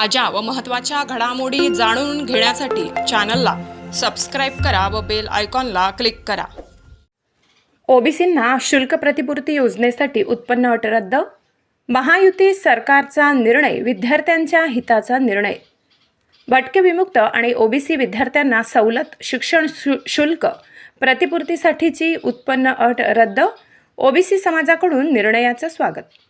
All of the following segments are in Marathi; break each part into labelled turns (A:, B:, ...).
A: ताज्या व महत्त्वाच्या घडामोडी जाणून घेण्यासाठी चॅनलला सबस्क्राईब करा व बेल आयकॉनला क्लिक करा.
B: ओबीसींना शुल्क प्रतिपूर्ती योजनेसाठी उत्पन्न अट रद्द? महायुती सरकारचा निर्णय विद्यार्थ्यांच्या हिताचा निर्णय. भटके विमुक्त आणि ओबीसी विद्यार्थ्यांना सवलत शिक्षण शु शुल्क प्रतिपूर्तीसाठीची उत्पन्न अट रद्द? ओबीसी समाजाकडून निर्णयाचं स्वागत.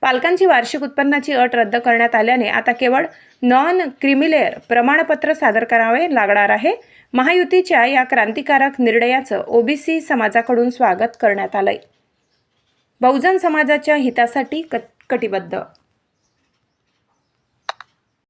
B: पालकांची वार्षिक उत्पन्नाची अट रद्द करण्यात आल्याने आता केवळ नॉन क्रिमिलेअर प्रमाणपत्र सादर करावे लागणार आहे. महायुतीच्या या क्रांतिकारक निर्णयाचं ओबीसी समाजाकडून स्वागत करण्यात आलंय. बहुजन समाजाच्या हितासाठी कट कटिबद्ध